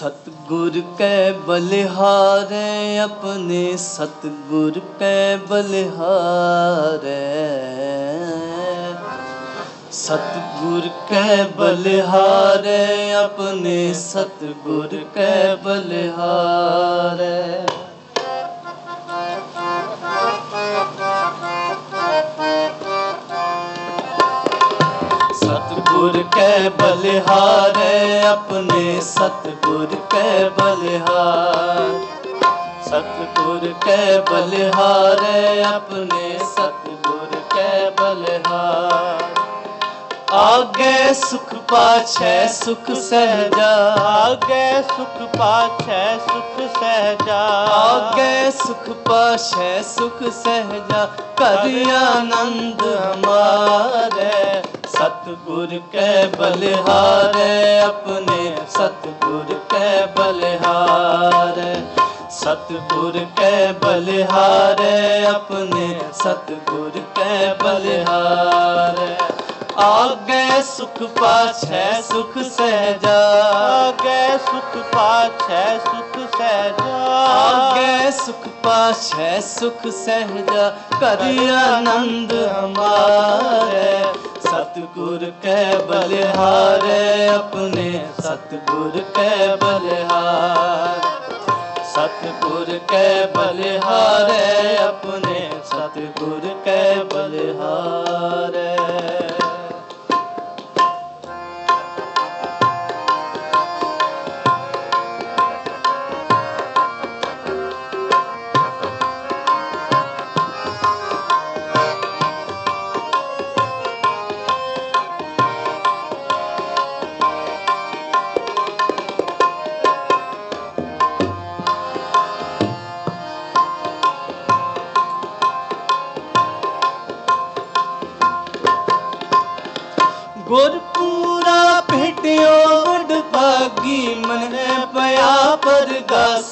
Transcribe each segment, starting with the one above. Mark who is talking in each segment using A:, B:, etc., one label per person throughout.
A: ਸਤਗੁਰ ਕੈ ਬਲਿਹਾਰੇ ਆਪਣੇ ਸਤਗੁਰ ਪੈ ਬਲਿਹਾਰੇ। ਸਤਗੁਰ ਕੈ ਬਲਿਹਾਰੇ ਆਪਣੇ ਸਤਗੁਰ ਕੈ ਬਲਿਹਾਰੇ। ਬਲਿਹਾਰੇ ਆਪਣੇ ਸਤਗੁਰ ਕੈ ਬਲਿਹਾਰ। ਸਤਗੁਰ ਕੈ ਬਲਿਹਾਰੇ ਆਪਣੇ ਸਤਗੁਰ ਕੈ ਬਲਿਹਾਰ।
B: ਆਗੇ ਸੁਖ ਪਾਛੈ ਸੁਖ ਸਹਜਾ।
A: ਆਗੇ ਸੁਖ ਪਾਛੈ ਸੁਖ ਸਹਜਾ। ਆਗੇ ਸੁਖ ਪਾਛੈ ਸੁਖ ਸਹਜਾ। ਕਰਿ ਆਨੰਦ ਹਮਾਰੇ। ਸਤਗੁਰ ਕੈ ਬਲਿਹਾਰੇ ਆਪਣੇ ਸਤਗੁਰ ਕੈ ਬਲਿਹਾਰੇ। ਸਤਗੁਰ ਕੈ ਬਲਿਹਾਰੇ ਆਪਣੇ ਸਤਗੁਰ ਕੈ ਬਲਿਹਾਰੇ।
B: ਆਗੇ ਸੁਖ ਪਾਛੈ ਸੁਖ ਸਹਿਜਾ।
A: ਆਗੇ ਸੁਖ ਪਾਛੈ ਸੁਖ ਸਹਿਜਾ। ਆਗੇ ਸੁਖ ਪਾਸ਼ੈ ਸੁਖ ਸਹਿਜਾ ਕਰਿ ਆਨੰਦ ਹਮਾਰੇ ਸਤਗੁਰ ਕੈ ਬਲਿਹਾਰੇ ਆਪਣੇ ਸਤਗੁਰ ਕੈ ਬਲਿਹਾਰ ਸਤਗੁਰ ਕੈ ਬਲਿਹਾਰੇ ਆਪਣੇ ਸਤਗੁਰ ਕੈ ਬਲਿਹਾਰ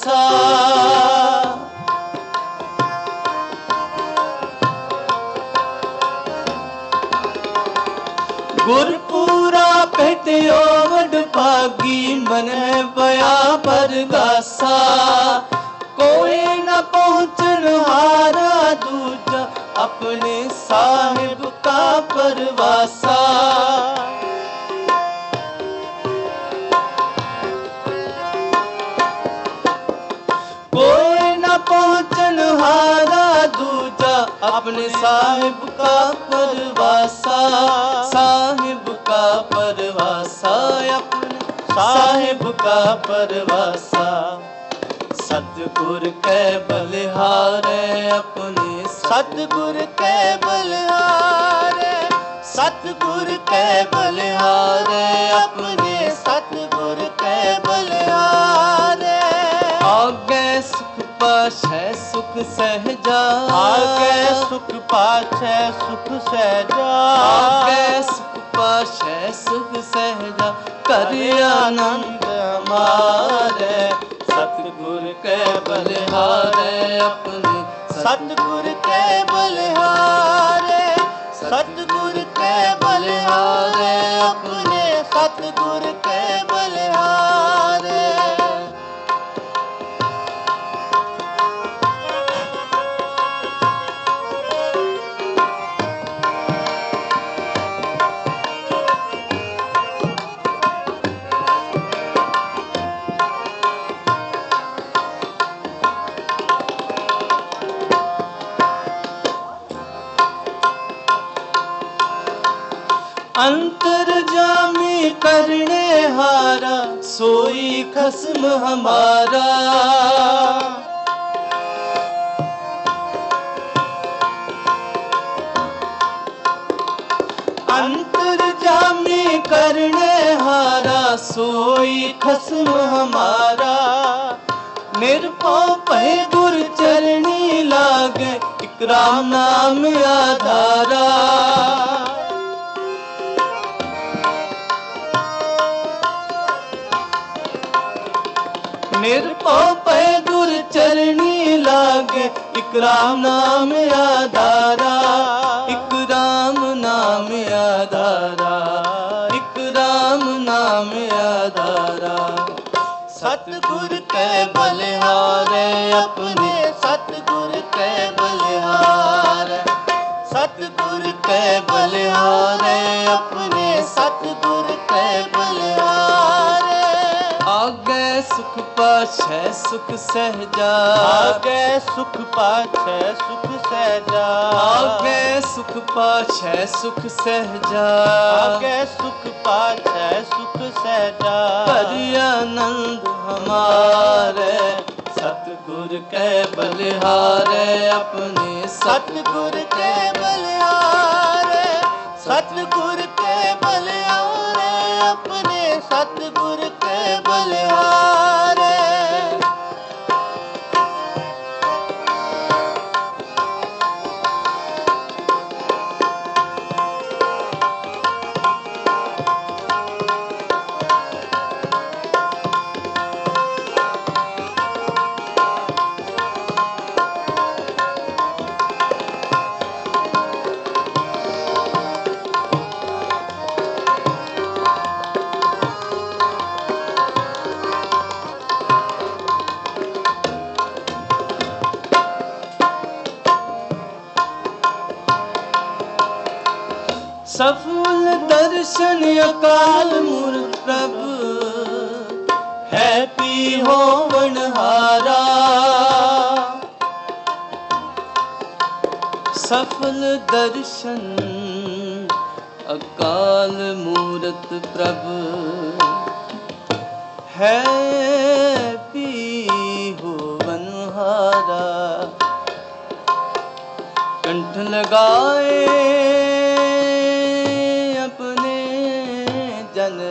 A: ਪਰਗਾਸਾ ਗੁਰਪੂਰਾ ਭੇਟਿਓ ਵਡ ਭਾਗੀ ਮਨੇ ਪਿਆ ਪਰਗਾਸਾ। ਕੋਈ ਨਾ ਪਹੁੰਚਣ ਹਾਰਾ ਦੂਜਾ, ਆਪਣੇ ਸਾਹਿਬ ਕਾ ਪਰਵਾਸਾ। ਆਪਣੇ ਸਾਹਿਬ ਕਾ ਪਰਵਾਸਾ, ਸਾਹਿਬ ਕਾ ਪਰਵਾਸਾ, ਆਪਣੇ ਸਾਹਿਬ ਕਾ ਪਰਵਾਸਾ। ਸਤਿਗੁਰ ਕੈ ਬਲਿਹਾਰੇ ਆਪਣੇ
B: ਸਤਿਗੁਰ ਕੈ ਬਲਿਹਾਰੇ, ਸਤਿਗੁਰ ਕੈ ਬਲਿਹਾਰੇ ਆਪਣੇ ਸਤਿਗੁਰ ਕੈ ਬਲਿਹਾਰੇ।
A: ਪਾਛੈ ਸੁਖ ਸਹਜਾ
B: ਆਗੇ ਸੁਖ ਪਾਛੈ ਸੁਖ ਸਹਿਜਾ
A: ਆਗੇ ਸੁਖ ਪਾਛੈ ਸੁਖ ਸਹਜਾ ਕਰ ਆਨੰਦ ਹਮਾਰੇ ਸਤਿਗੁਰ ਕੈ ਬਲਿਹਾਰੇ ਆਪਣੇ
B: ਸਤਿਗੁਰ ਕੈ ਬਲਿਹਾਰੇ ਸਤਿਗੁਰ ਕੈ ਬਲਿਹਾਰੇ ਆਪਣੇ ਸਤਿਗੁਰ ਕੈ ਬਲਿਹਾਰੇ
A: सोई खस्म हमारा अंतर जामी करने हारा सोई खस्म हमारा निरपो पै गुर चरणी लागे इकराम नाम आधारा ਨਿਰਭਉ ਪੈ ਗੁਰ ਚਰਣੀ ਲਾਗੇ, ਇਕ ਨਾਮ ਆਧਾਰਾ, ਇਕ ਰਾਮ ਨਾਮ ਆਧਾਰਾ, ਇਕ ਰਾਮ ਨਾਮ ਆਧਾਰਾ।
B: ਸਤਿਗੁਰ ਕੈ ਬਲਿਹਾਰੇ ਆਪਣੇ
A: ਸੁਖ ਪਾਛੈ ਸੁਖ ਸਹਜਾ
B: ਆਗੇ ਸੁਖ ਪਾਛੈ ਸੁਖ ਸਹਿਜਾ
A: ਆਗੇ ਸੁਖ ਪਾਛੈ ਸੁਖ ਸਹਜਾ
B: ਆਗੇ ਸੁਖ ਪਾਛੈ ਸੁਖ ਸਹਿਜਾ
A: ਹਰਿ ਆਨੰਦ ਹਮਾਰੇ ਸਤਿਗੁਰ ਕੈ ਬਲਿਹਾਰੇ ਆਪਣੇ
B: ਸਤਿਗੁਰ ਕੈ ਬਲਿਹਾਰੇ ਸਤਿਗੁਰ ਕੈ ਬਲਿਹਾਰੇ ਆਪਣੇ ਸਤਿਗੁਰ ਕੈ ਬਲਿਹਾਰੇ
A: ਅਕਾਲ ਮੂਰਤ ਪ੍ਰਭ ਹੈ ਪੀ ਹੋਵਣ ਹਾਰਾ। ਸਫਲ ਦਰਸ਼ਨ ਅਕਾਲ ਮੂਰਤ ਪ੍ਰਭ ਹੈ ਪੀ ਕੰਠ ਲਗਾਏ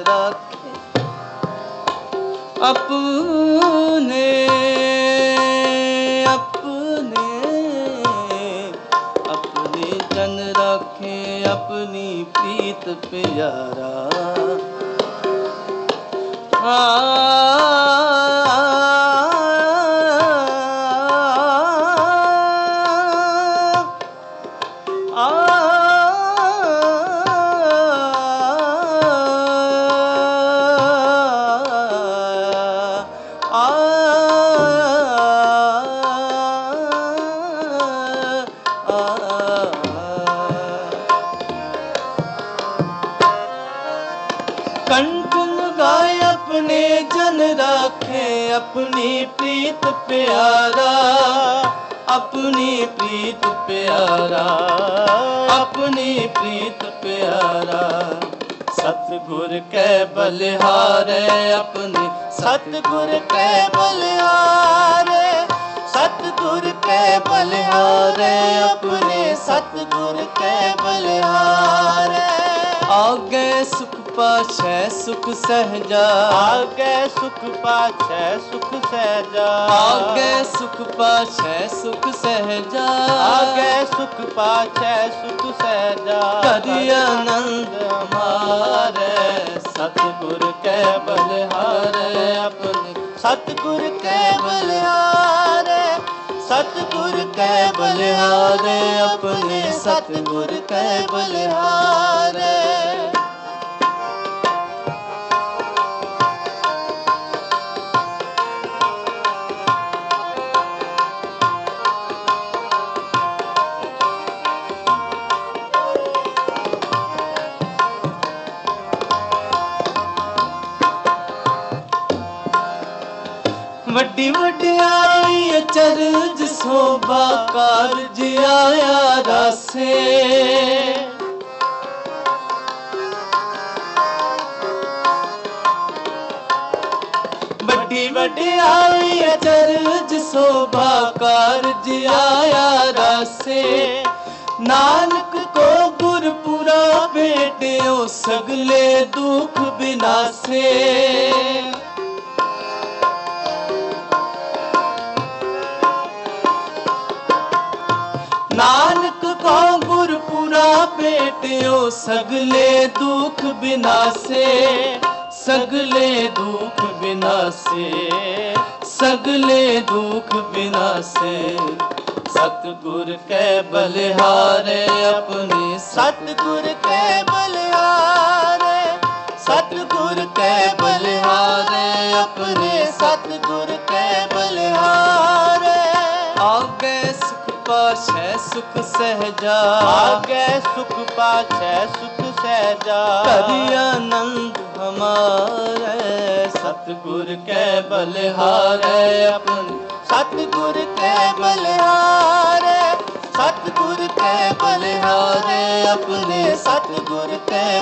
A: ਰਾਖੇ ਆਪਣੇ ਆਪਣੇ ਆਪਣੇ ਜਨ ਰਾਖੇ ਆਪਣੀ ਪ੍ਰੀਤ ਪਿਆਰਾ ਆ ਆਪਣੀ ਪ੍ਰੀਤ ਪਿਆਰਾ, ਆਪਣੀ ਪ੍ਰੀਤ ਪਿਆਰਾ, ਆਪਣੀ ਪ੍ਰੀਤ ਪਿਆਰਾ। ਸਤਗੁਰ ਕੈ ਬਲਿਹਾਰੇ ਆਪਣੀ,
B: ਸਤਗੁਰ ਕੈ ਬਲਿਹਾਰੇ, ਸਤਗੁਰ ਕੈ ਬਲਿਹਾਰੇ ਆਪਣੇ, ਸਤਗੁਰ ਕੈ ਬਲਿਹਾਰੇ।
A: ਆਗੇ ਪਾਛੈ ਸੁਖ ਸਹਜਾ
B: ਆਗੇ ਸੁਖ ਪਾਛੈ ਸੁਖ ਸਹਜਾ
A: ਆਗੇ ਸੁਖ ਪਾਛੈ ਸੁਖ ਸਹਜਾ
B: ਆਗੇ ਸੁਖ ਪਾਛੈ ਸੁਖ ਸਹਜਾ
A: ਕਰਿ ਆਨੰਦ ਮਾਰੇ ਸਤਿਗੁਰ ਕੈ ਬਲਿਹਾਰੇ ਆਪਣੇ
B: ਸਤਿਗੁਰ ਕੈ ਬਲਿਹਾਰੇ ਸਤਿਗੁਰ ਕੈ ਬਲਿਹਾਰੇ ਆਪਣੇ ਸਤਿਗੁਰ ਕੈ ਬਲਿਹਾਰੇ
A: ਵੱਡੀ ਵਡਿਆਈ ਅਚਰਜ ਸੋਭਾ ਕਾਰਜ ਆਇਆ ਰਾਸੇ ਵੱਡੀ ਵਡਿਆਈ ਅਚਰਜ ਸੋਭਾ ਕਾਰਜ ਆਇਆ ਰਾਸੇ ਨਾਨਕ ਕੋ ਗੁਰਪੁਰਾ ਭੇਟਿਓ ਸਗਲੇ ਦੁਖ ਬਿਨਾਸੇ। ਭੇਟਿਓ ਸਗਲੇ ਦੁਖ ਬਿਨਾਸੇ ਸਗਲੇ ਦੁਖ ਬਿਨਾਸੇ ਸਗਲੇ ਦੁਖ ਬਿਨਾਸੇ। ਸਤਿਗੁਰ ਕੈ ਬਲਿਹਾਰੇ ਆਪਣੇ
B: ਸਤਿਗੁਰ ਕੈ ਬਲਿਹਾਰੇ ਸਤਿਗੁਰ ਕੈ ਬਲਿਹਾਰੇ ਆਪਣੇ ਸਤਿਗੁਰ
A: ਪਾਛੈ ਸੁਖ ਸਹਜਾ
B: ਆਗੇ ਸੁਖ ਪਾਛੈ ਸੁਖ ਸਹਿਜਾ
A: ਕਰੀ ਆਨੰਦ ਹਮਾਰੇ
B: ਸਤਿਗੁਰ ਕੈ ਬਲਿਹਾਰੇ ਆਪਨ ਸਤਿਗੁਰ ਕੈ ਬਲਿਹਾਰੇ ਸਤਿਗੁਰ ਕੈ ਬਲਿਹਾਰੇ ਆਪਣੇ ਸਤਿਗੁਰ ਕੈ